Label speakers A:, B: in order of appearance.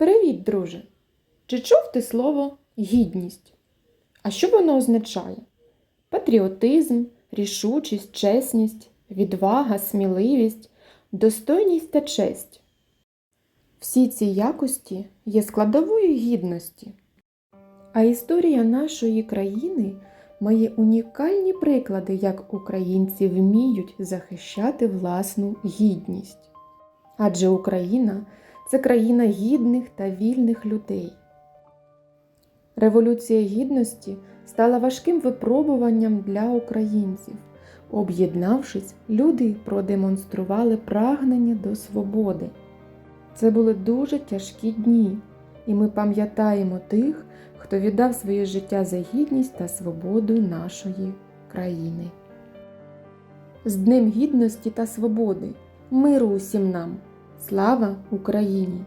A: Привіт, друже! Чи чув ти слово гідність? А що воно означає? Патріотизм, рішучість, чесність, відвага, сміливість, достойність та честь. Всі ці якості є складовою гідності. А історія нашої країни має унікальні приклади, як українці вміють захищати власну гідність. Адже Україна це країна гідних та вільних людей. Революція гідності стала важким випробуванням для українців. Об'єднавшись, люди продемонстрували прагнення до свободи. Це були дуже тяжкі дні, і ми пам'ятаємо тих, хто віддав своє життя за гідність та свободу нашої країни. З Днем Гідності та Свободи, миру усім нам! Слава Україні!